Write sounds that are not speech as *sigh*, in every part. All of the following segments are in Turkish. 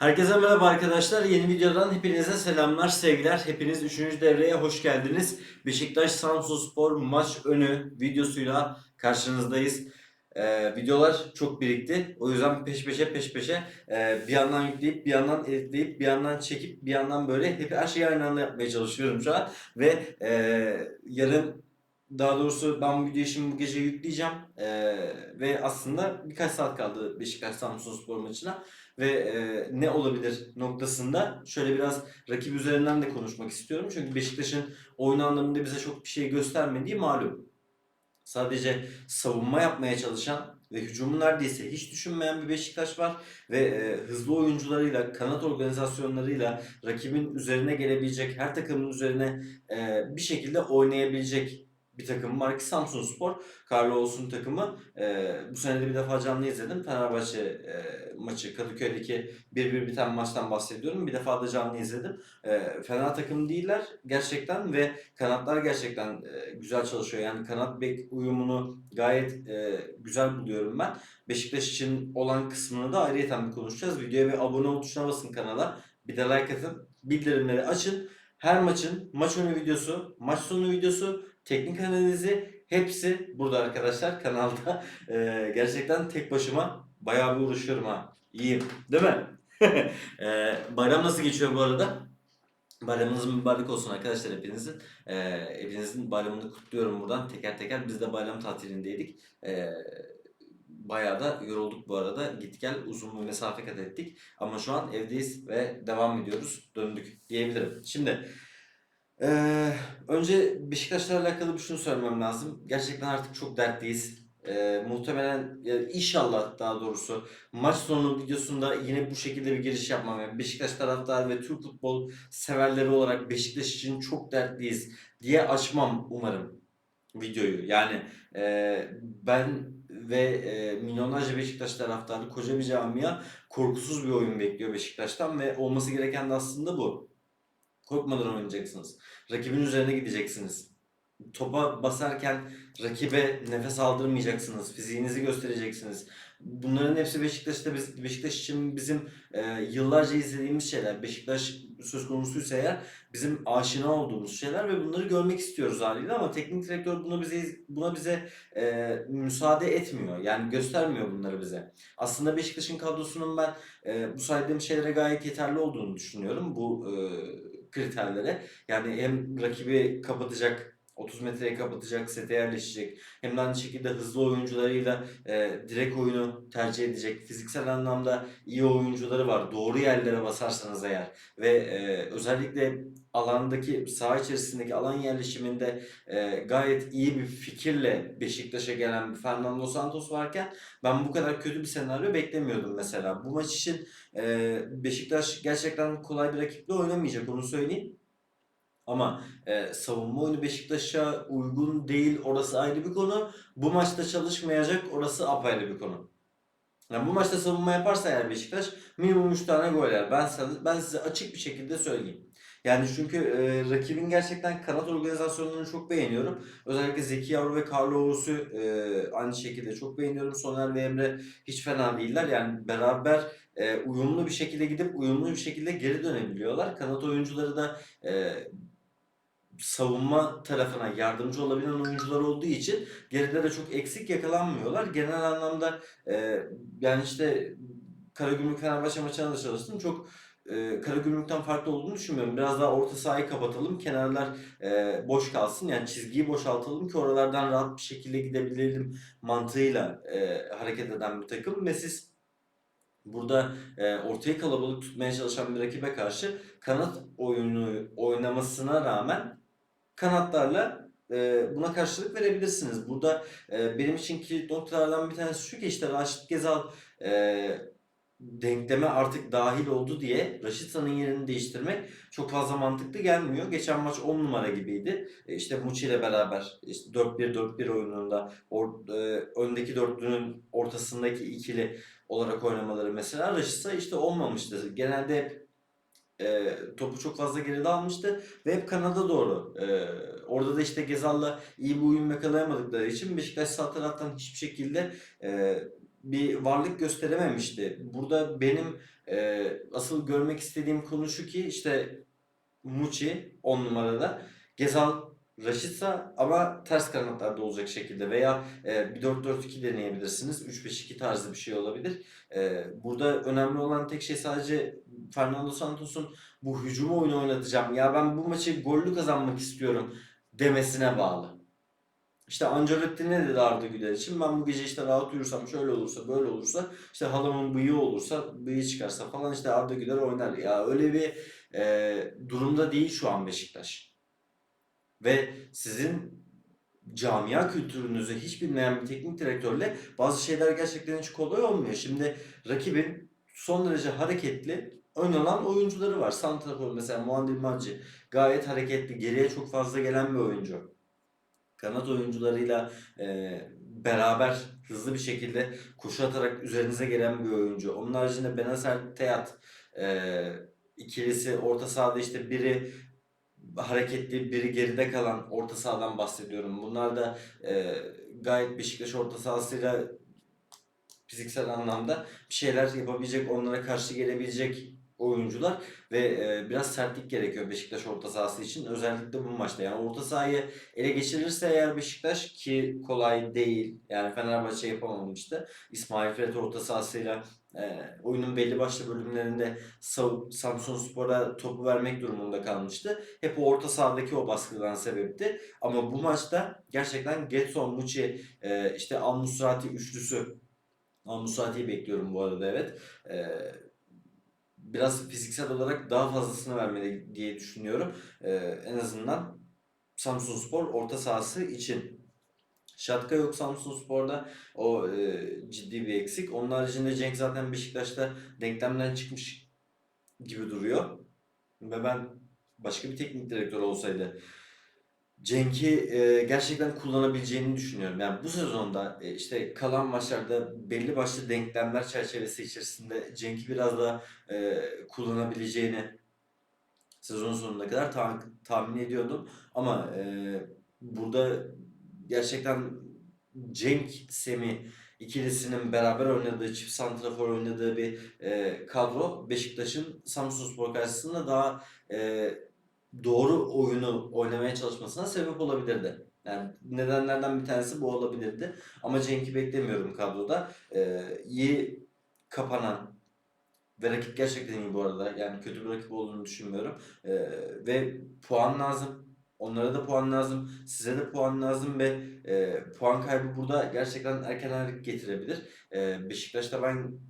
Herkese merhaba arkadaşlar. Yeni videodan hepinize selamlar, sevgiler. Hepiniz 3. devreye hoş geldiniz. Beşiktaş Samsunspor maç önü videosuyla karşınızdayız. Ee, videolar çok birikti. O yüzden peş peşe peş peşe e, bir yandan yükleyip, bir yandan editleyip, bir yandan çekip, bir yandan böyle hep her şeyi aynı anda yapmaya çalışıyorum şu an. Ve e, yarın daha doğrusu ben bu videoyu şimdi bu gece yükleyeceğim. E, ve aslında birkaç saat kaldı Beşiktaş Samsunspor maçına ve e, ne olabilir noktasında şöyle biraz rakip üzerinden de konuşmak istiyorum. Çünkü Beşiktaş'ın oyun anlamında bize çok bir şey göstermediği malum. Sadece savunma yapmaya çalışan ve hücumu neredeyse hiç düşünmeyen bir Beşiktaş var ve e, hızlı oyuncularıyla, kanat organizasyonlarıyla rakibin üzerine gelebilecek, her takımın üzerine e, bir şekilde oynayabilecek bir takım var ki Samsunspor. Carlo Olsun takımı. E, bu sene de bir defa canlı izledim. Fenerbahçe e, maçı Kadıköy'deki 1-1 biten maçtan bahsediyorum. Bir defa da canlı izledim. E, fena takım değiller gerçekten ve kanatlar gerçekten e, güzel çalışıyor. Yani kanat bek uyumunu gayet e, güzel buluyorum ben. Beşiktaş için olan kısmını da ayrıyeten bir konuşacağız. Videoya bir abone ol tuşuna basın kanala. Bir de like atın. Bildirimleri açın. Her maçın maç önü videosu, maç sonu videosu, teknik analizi hepsi burada arkadaşlar kanalda. *laughs* Ee, gerçekten tek başıma bayağı bir uğraşıyorum ha. İyiyim değil mi? *laughs* ee, bayram nasıl geçiyor bu arada? Bayramınız mübarek olsun arkadaşlar hepinizin. Ee, hepinizin bayramını kutluyorum buradan teker teker. Biz de bayram tatilindeydik. Ee, bayağı da yorulduk bu arada. Git gel uzun bir mesafe kat ettik. Ama şu an evdeyiz ve devam ediyoruz. Döndük diyebilirim. Şimdi ee, önce Beşiktaş'la alakalı bir şunu söylemem lazım. Gerçekten artık çok dertliyiz. Ee, muhtemelen ya inşallah daha doğrusu maç sonu videosunda yine bu şekilde bir giriş yapmam. Yani Beşiktaş taraftarı ve Türk futbol severleri olarak Beşiktaş için çok dertliyiz diye açmam umarım videoyu. Yani e, ben ve e, milyonlarca Beşiktaş taraftarı koca bir camia korkusuz bir oyun bekliyor Beşiktaş'tan ve olması gereken de aslında bu. Korkmadan oynayacaksınız. Rakibin üzerine gideceksiniz. Topa basarken rakibe nefes aldırmayacaksınız. Fiziğinizi göstereceksiniz. Bunların hepsi Beşiktaş'ta biz, Beşiktaş için bizim e, yıllarca izlediğimiz şeyler. Beşiktaş söz konusuysa eğer bizim aşina olduğumuz şeyler ve bunları görmek istiyoruz haliyle ama teknik direktör buna bize buna bize e, müsaade etmiyor. Yani göstermiyor bunları bize. Aslında Beşiktaş'ın kadrosunun ben e, bu saydığım şeylere gayet yeterli olduğunu düşünüyorum. Bu e, kriterlere. Yani hem rakibi kapatacak 30 metreye kapatacak, sete yerleşecek. Hem de aynı şekilde hızlı oyuncularıyla e, direkt oyunu tercih edecek. Fiziksel anlamda iyi oyuncuları var. Doğru yerlere basarsanız eğer. Ve e, özellikle alandaki, saha içerisindeki alan yerleşiminde e, gayet iyi bir fikirle Beşiktaş'a gelen Fernando Santos varken ben bu kadar kötü bir senaryo beklemiyordum mesela. Bu maç için e, Beşiktaş gerçekten kolay bir rakiple oynamayacak onu söyleyeyim. Ama e, savunma oyunu Beşiktaş'a uygun değil. Orası ayrı bir konu. Bu maçta çalışmayacak. Orası apayrı bir konu. Yani bu maçta savunma yaparsa eğer Beşiktaş minimum 3 tane gol yer. Ben, ben size açık bir şekilde söyleyeyim. Yani çünkü e, rakibin gerçekten kanat organizasyonlarını çok beğeniyorum. Özellikle Zeki Yavru ve Carlo Oğuz'u e, aynı şekilde çok beğeniyorum. Soner ve Emre hiç fena değiller. Yani beraber e, uyumlu bir şekilde gidip uyumlu bir şekilde geri dönebiliyorlar. Kanat oyuncuları da e, savunma tarafına yardımcı olabilen oyuncular olduğu için geride de çok eksik yakalanmıyorlar. Genel anlamda e, yani işte Karagümrük Fenerbahçe maçına da çalıştım. Çok e, Karagümrük'ten farklı olduğunu düşünmüyorum. Biraz daha orta sahayı kapatalım. Kenarlar e, boş kalsın. Yani çizgiyi boşaltalım ki oralardan rahat bir şekilde gidebilelim mantığıyla e, hareket eden bir takım. Ve siz burada e, ortayı kalabalık tutmaya çalışan bir rakibe karşı kanat oyunu oynamasına rağmen kanatlarla e, buna karşılık verebilirsiniz. Burada e, benim için kilit noktalardan bir tanesi şu ki işte Raşit Gezal e, denkleme artık dahil oldu diye Raşitsa'nın yerini değiştirmek çok fazla mantıklı gelmiyor. Geçen maç 10 numara gibiydi. E, işte Muçi ile beraber işte 4-1-4-1 oyununda or, e, öndeki dörtlünün ortasındaki ikili olarak oynamaları mesela Raşitsa işte olmamıştı. Genelde e, topu çok fazla geride almıştı ve hep kanada doğru. E, orada da işte Gezal'la iyi bir uyum yakalayamadıkları için Beşiktaş sağ taraftan hiçbir şekilde e, bir varlık gösterememişti. Burada benim e, asıl görmek istediğim konu şu ki işte Muçi 10 numarada. Gezal Raşitsa ama ters kanatlarda olacak şekilde veya e, bir 4-4-2 deneyebilirsiniz. 3-5-2 tarzı bir şey olabilir. E, burada önemli olan tek şey sadece Fernando Santos'un bu hücum oyunu oynatacağım. Ya ben bu maçı gollü kazanmak istiyorum demesine bağlı. İşte Ancelotti ne dedi Arda Güler için? Ben bu gece işte rahat uyursam şöyle olursa böyle olursa işte halamın bıyığı olursa bıyığı çıkarsa falan işte Arda Güler oynar. Ya öyle bir e, durumda değil şu an Beşiktaş. Ve sizin camia kültürünüzü hiç bilmeyen bir teknik direktörle bazı şeyler gerçekten hiç kolay olmuyor. Şimdi rakibin son derece hareketli ön alan oyuncuları var. Santrafor mesela Muandil Mancı gayet hareketli, geriye çok fazla gelen bir oyuncu. Kanat oyuncularıyla e, beraber hızlı bir şekilde koşu atarak üzerinize gelen bir oyuncu. Onun haricinde Benacer Teat e, ikilisi orta sahada işte biri hareketli, biri geride kalan orta sahadan bahsediyorum. Bunlar da e, gayet Beşiktaş orta sahasıyla fiziksel anlamda bir şeyler yapabilecek, onlara karşı gelebilecek oyuncular ve e, biraz sertlik gerekiyor Beşiktaş orta sahası için. Özellikle bu maçta. Yani orta sahayı ele geçirirse eğer Beşiktaş ki kolay değil. Yani Fenerbahçe yapamamıştı. İsmail Fred orta sahasıyla e, oyunun belli başlı bölümlerinde Sa- Samsun Spor'a topu vermek durumunda kalmıştı. Hep o orta sahadaki o baskıdan sebepti. Ama bu maçta gerçekten Getson, Muçi, e, işte Al Musrati üçlüsü Al Musrati'yi bekliyorum bu arada evet. E, biraz fiziksel olarak daha fazlasını vermeli diye düşünüyorum. Ee, en azından Samsunspor orta sahası için. Şatka yok Samsunspor'da. O e, ciddi bir eksik. Onun haricinde Cenk zaten Beşiktaş'ta denklemden çıkmış gibi duruyor. Ve ben başka bir teknik direktör olsaydı Cenk'i e, gerçekten kullanabileceğini düşünüyorum. Yani bu sezonda e, işte kalan maçlarda belli başlı denklemler çerçevesi içerisinde Cenk'i biraz daha e, kullanabileceğini sezon sonuna kadar ta- tahmin ediyordum. Ama e, burada gerçekten Cenk Semi ikilisinin beraber oynadığı, çift santrafor oynadığı bir e, kadro Beşiktaş'ın Samsunspor karşısında daha e, doğru oyunu oynamaya çalışmasına sebep olabilirdi. Yani nedenlerden bir tanesi bu olabilirdi. Ama Cenk'i beklemiyorum kadroda. Ee, iyi kapanan ve rakip gerçekten iyi bu arada. Yani kötü bir rakip olduğunu düşünmüyorum. Ee, ve puan lazım. Onlara da puan lazım. Size de puan lazım ve e, puan kaybı burada gerçekten erken ayrılık getirebilir. E, Beşiktaş'ta ben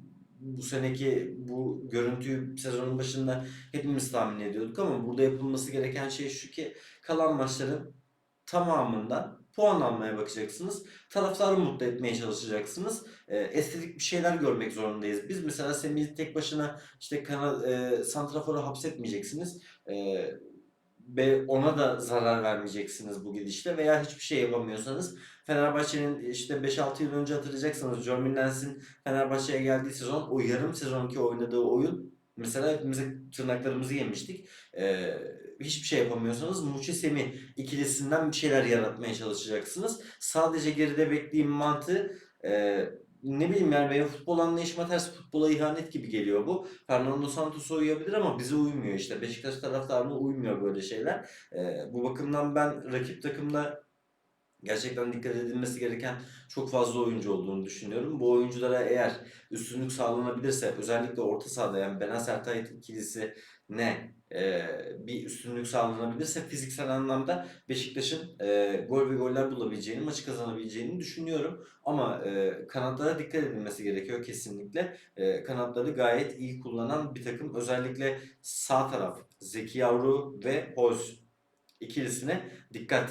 bu seneki bu görüntüyü sezonun başında hepimiz tahmin ediyorduk ama burada yapılması gereken şey şu ki kalan maçların tamamından puan almaya bakacaksınız. Taraftarı mutlu etmeye çalışacaksınız. E, estetik bir şeyler görmek zorundayız. Biz mesela Semih'i tek başına işte kana, e, santrafora hapsetmeyeceksiniz. E, ve ona da zarar vermeyeceksiniz bu gidişle veya hiçbir şey yapamıyorsanız Fenerbahçe'nin işte 5-6 yıl önce hatırlayacaksınız Jermaine Lens'in Fenerbahçe'ye geldiği sezon o yarım sezonki oynadığı oyun mesela hepimize tırnaklarımızı yemiştik. Ee, hiçbir şey yapamıyorsanız Muçi ikilisinden bir şeyler yaratmaya çalışacaksınız. Sadece geride bekleyeyim mantığı e, ne bileyim yani benim futbol anlayışıma ters futbola ihanet gibi geliyor bu. Fernando Santos'a uyabilir ama bize uymuyor işte. Beşiktaş taraftarına uymuyor böyle şeyler. Ee, bu bakımdan ben rakip takımda gerçekten dikkat edilmesi gereken çok fazla oyuncu olduğunu düşünüyorum. Bu oyunculara eğer üstünlük sağlanabilirse özellikle orta sahada yani Benacer Tayit ikilisi ne e, bir üstünlük sağlanabilirse fiziksel anlamda Beşiktaş'ın e, gol ve goller bulabileceğini, maçı kazanabileceğini düşünüyorum. Ama e, kanatlara dikkat edilmesi gerekiyor kesinlikle. E, kanatları gayet iyi kullanan bir takım. Özellikle sağ taraf Zeki Yavru ve Holz ikilisine dikkat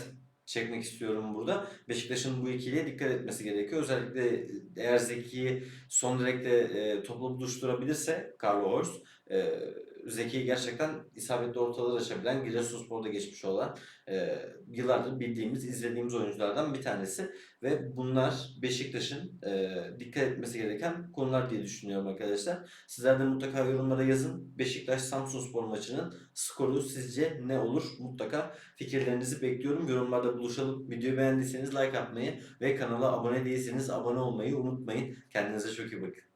çekmek istiyorum burada. Beşiktaş'ın bu ikiliye dikkat etmesi gerekiyor. Özellikle eğer Zeki'yi son direkte e, topla buluşturabilirse Carlo Horst e, Zeki gerçekten isabetli ortalar açabilen, Giresunspor'da geçmiş olan e, yıllardır bildiğimiz, izlediğimiz oyunculardan bir tanesi. Ve bunlar Beşiktaş'ın e, dikkat etmesi gereken konular diye düşünüyorum arkadaşlar. Sizler de mutlaka yorumlara yazın. Beşiktaş-Samsunspor maçının skoru sizce ne olur? Mutlaka fikirlerinizi bekliyorum. Yorumlarda buluşalım. Videoyu beğendiyseniz like atmayı ve kanala abone değilseniz abone olmayı unutmayın. Kendinize çok iyi bakın.